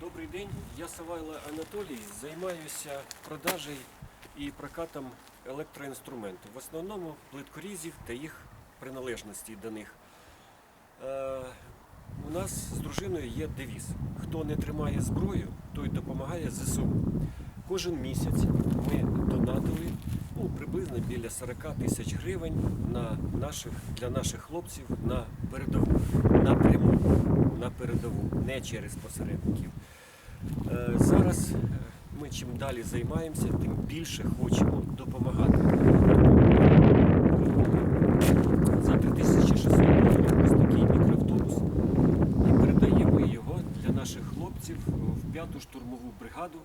Добрий день, я Савайло Анатолій, займаюся продажею і прокатом електроінструментів. В основному плиткорізів та їх приналежності до них. Е, у нас з дружиною є девіз. Хто не тримає зброю, той допомагає ЗСУ. Кожен місяць ми приблизно біля 40 тисяч гривень на наших, для наших хлопців на передову, напряму на передову, не через посередників. Е, Зараз е, ми чим далі займаємося, тим більше хочемо допомагати. За 3600 доларів ось такий мікроавтобус і передаємо його для наших хлопців в п'яту штурмову бригаду.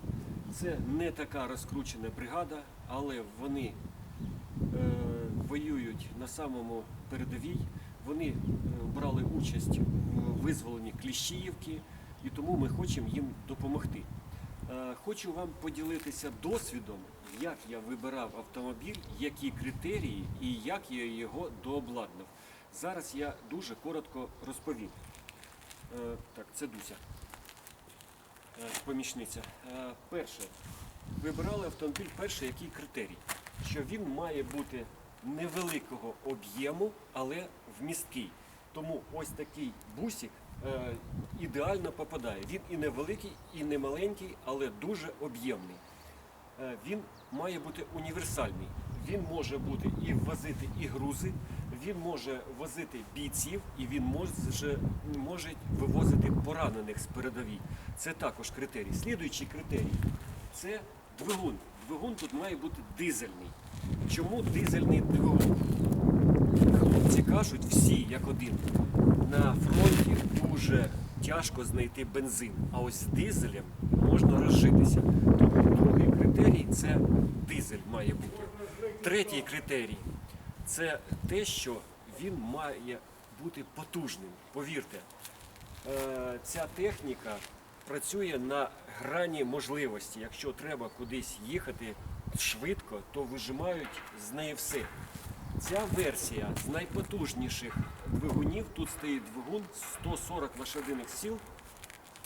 Це не така розкручена бригада, але вони воюють на самому передовій. Вони е, брали участь в визволенні Кліщіївки, і тому ми хочемо їм допомогти. Е, Хочу вам поділитися досвідом, як я вибирав автомобіль, які критерії і як я його дообладнав. Зараз я дуже коротко розповім. Е, Так, це Дуся, е, помічниця. Е, Перше, вибирали автомобіль перший, який критерій, що він має бути невеликого об'єму, але вмісткий. Тому ось такий бусик е, ідеально попадає. Він і невеликий, і не маленький, але дуже об'ємний. Е, він має бути універсальний. Він може бути і возити і грузи, він може возити бійців, і він може, може вивозити поранених з передовій. Це також критерій. Слідуючий критерій це двигун. Двигун тут має бути дизельний. Чому дизельний двигун? Хлопці кажуть всі як один. На фронті дуже тяжко знайти бензин, а ось дизелем можна розжитися. Тому другий критерій це дизель має бути. Третій критерій це те, що він має бути потужним. Повірте, е, ця техніка працює на грані можливості. Якщо треба кудись їхати швидко, то вижимають з неї все. Ця версія з найпотужніших двигунів. Тут стоїть двигун 140 лошадиних сил,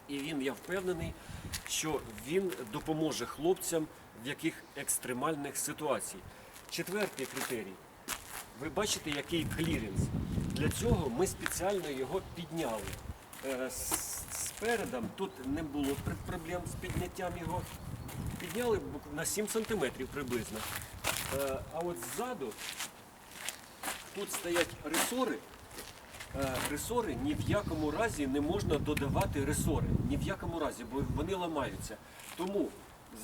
і він, я впевнений, що він допоможе хлопцям в яких екстремальних ситуацій. Четвертий критерій. Ви бачите, який кліренс. Для цього ми спеціально його підняли. Е, с- Спередом тут не було проблем з підняттям його. Підняли на 7 см приблизно. Е, А от ззаду тут стоять ресори. Е, Ресори ні в якому разі не можна додавати ресори. Ні в якому разі, бо вони ламаються. Тому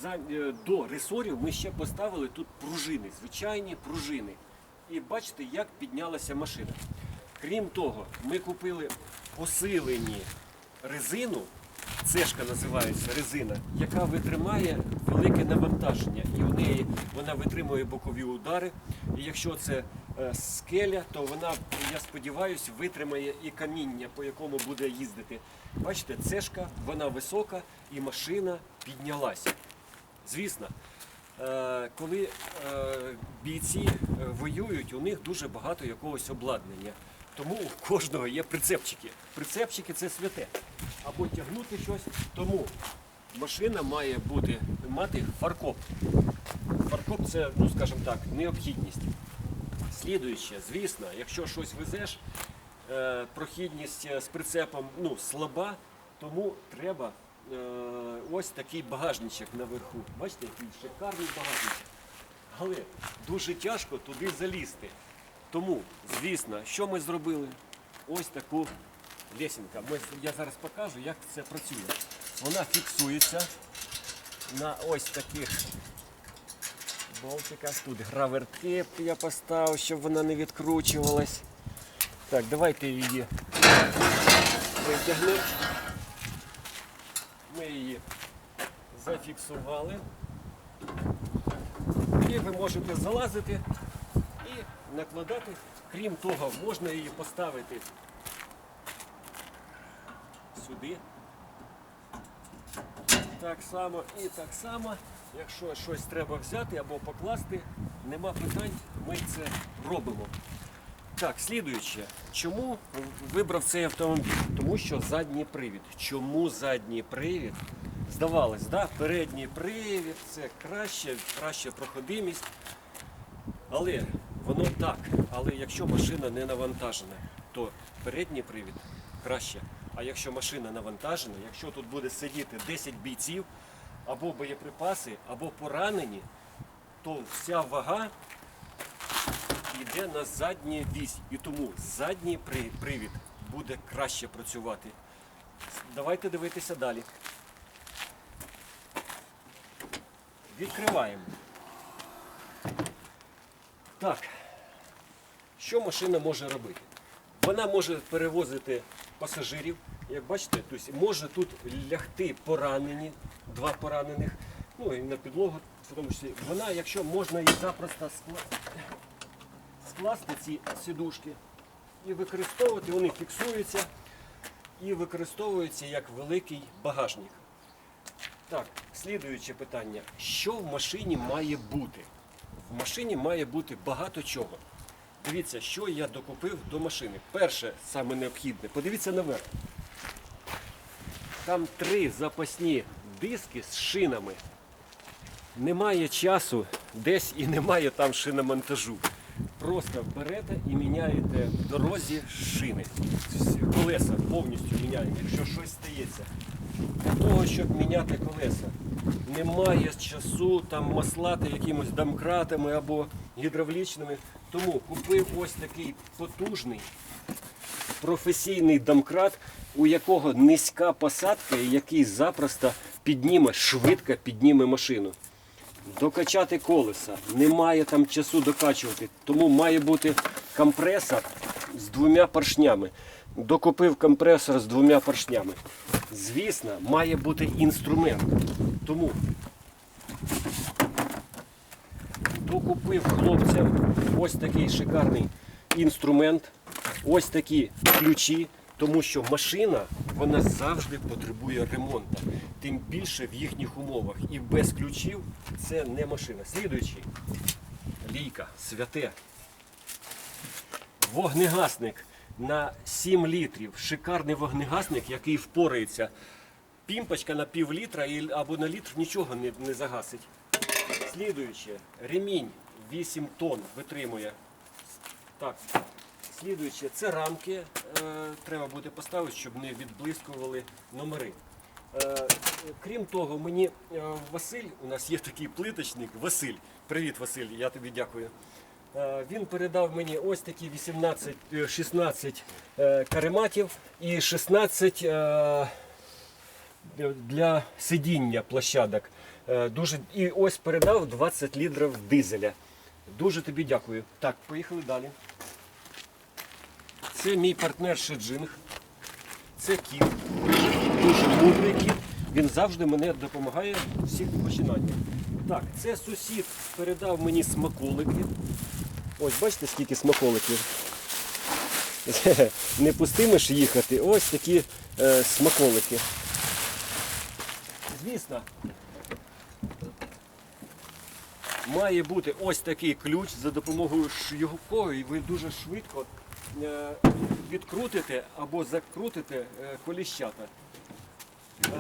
е, до ресорів ми ще поставили тут пружини, звичайні пружини. І бачите, як піднялася машина. Крім того, ми купили посилені резину, цешка називається резина, яка витримає велике навантаження. І в неї вона витримує бокові удари. І якщо це е, скеля, то вона, я сподіваюся, витримає і каміння, по якому буде їздити. Бачите, цешка, вона висока і машина піднялася. Звісно, е, коли е, бійці воюють, у них дуже багато якогось обладнання. Тому у кожного є прицепчики. Прицепчики це святе. Або тягнути щось. Тому машина має бути, мати фаркоп. Фаркоп це, ну скажімо так, необхідність. Слідуюче, звісно, якщо щось везеш, е, прохідність е, з прицепом ну, слаба, тому треба е, ось такий багажничок наверху. Бачите, який шикарний багажничок. Але дуже тяжко туди залізти. Тому, звісно, що ми зробили? Ось таку лесенка. Ми, я зараз покажу, як це працює. Вона фіксується на ось таких болтиках. Тут гравертип я поставив, щоб вона не відкручувалась. Так, давайте її витягнемо. Ми її зафіксували. І ви можете залазити накладати. Крім того, можна її поставити сюди. Так само і так само. Якщо щось треба взяти або покласти, нема питань, ми це робимо. Так, слідуюче. Чому вибрав цей автомобіль? Тому що задній привід. Чому задній привід? Здавалось, да? передній привід це краще, краща проходимість. Але воно так. Але якщо машина не навантажена, то передній привід краще. А якщо машина навантажена, якщо тут буде сидіти 10 бійців, або боєприпаси, або поранені, то вся вага йде на заднє вісь. І тому задній привід буде краще працювати. Давайте дивитися далі. Відкриваємо. Так. Що машина може робити? Вона може перевозити пасажирів. Як бачите, тобто може тут лягти поранені, два поранених, ну і на підлогу, тому числі. Вона, якщо можна її запросто скласти скласти ці сідушки і використовувати, вони фіксуються і використовуються як великий багажник. Так, слідуюче питання. Що в машині має бути? В машині має бути багато чого. Дивіться, що я докупив до машини. Перше, саме необхідне, подивіться наверх. Там три запасні диски з шинами. Немає часу десь і немає там шиномонтажу. Просто берете і міняєте в дорозі шини. Колеса повністю міняємо, якщо щось стається. Для того, щоб міняти колеса, немає часу там маслати якимось домкратами або гідравлічними. Тому купив ось такий потужний професійний домкрат, у якого низька посадка, який запросто підніме, швидко підніме машину. Докачати колеса. Немає там часу докачувати, тому має бути компресор з двома поршнями. Докупив компресор з двома поршнями. Звісно, має бути інструмент. Тому докупив хлопцям ось такий шикарний інструмент, ось такі ключі, тому що машина вона завжди потребує ремонту. Тим більше в їхніх умовах. І без ключів це не машина. Слідуючий лійка, святе. Вогнегасник на 7 літрів. Шикарний вогнегасник, який впорається. Пімпочка на пів літра або на літр нічого не, не загасить. Слідуюче, ремінь 8 тонн витримує. Так, слідуюче, це рамки. Е, треба буде поставити, щоб не відблискували номери. Е, крім того, мені е, Василь, у нас є такий плиточник, Василь. Привіт, Василь, я тобі дякую. Він передав мені ось такі 18, е, 16 е, карематів і 16 е, для сидіння площадок. Е, Дуже, і ось передав 20 літрів дизеля. Дуже тобі дякую. Так, поїхали далі. Це мій партнер Шеджинг. Це кіт. Дуже мудрий кіт. Він завжди мене допомагає в всіх починаннях. Так, це сусід передав мені смаколики. Ось бачите, скільки смаколиків. Не пустимеш їхати. Ось такі е, смаколики. Звісно, має бути ось такий ключ, за допомогою якої ви дуже швидко е, відкрутите або закрутите е, коліщата. Е,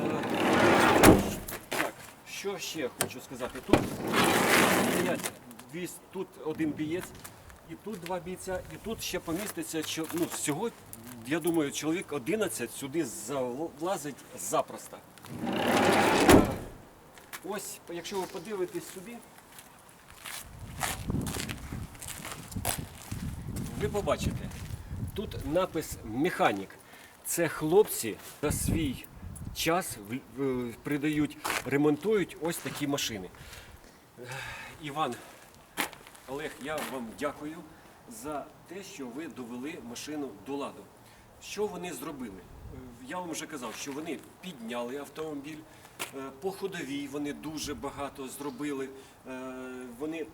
Так, що ще хочу сказати? Тут тут один бієць, і тут два бійця, і тут ще поміститься ну, всього, я думаю, чоловік 11 сюди залазить запросто. Ось, якщо ви подивитесь сюди, ви побачите, тут напис механік. Це хлопці за свій час придають, ремонтують ось такі машини. Іван, Олег, я вам дякую за те, що ви довели машину до ладу. Що вони зробили? Е, Я вам вже казав, що вони підняли автомобіль. е, По ходовій вони дуже багато зробили. Е, Вони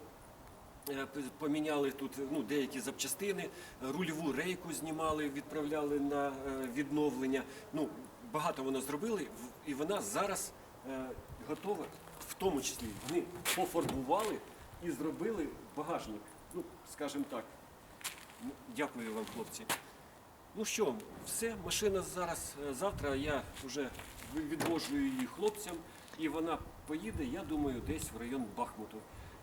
поміняли тут ну, деякі запчастини, рульову рейку знімали, відправляли на е, відновлення. Ну, багато воно зробили, і вона зараз е, готова, в тому числі вони пофарбували і зробили багажник. Ну, скажімо так, Дякую вам, хлопці. Ну що, все, машина зараз, е, завтра я вже відвожу її хлопцям, і вона поїде, я думаю, десь в район Бахмуту,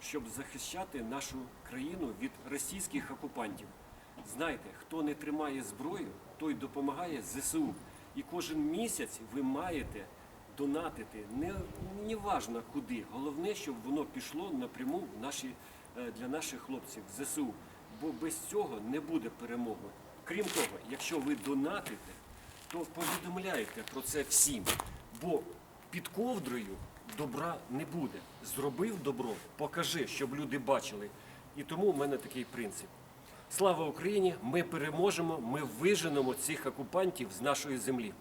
щоб захищати нашу країну від російських окупантів. Знайте, хто не тримає зброю, той допомагає ЗСУ. І кожен місяць ви маєте донатити, не, не важно куди. Головне, щоб воно пішло напряму в наші, е, для наших хлопців ЗСУ. Бо без цього не буде перемоги. Крім того, якщо ви донатите, то повідомляйте про це всім. Бо під ковдрою добра не буде. Зробив добро, покажи, щоб люди бачили. І тому в мене такий принцип. Слава Україні! Ми переможемо, ми виженемо цих окупантів з нашої землі.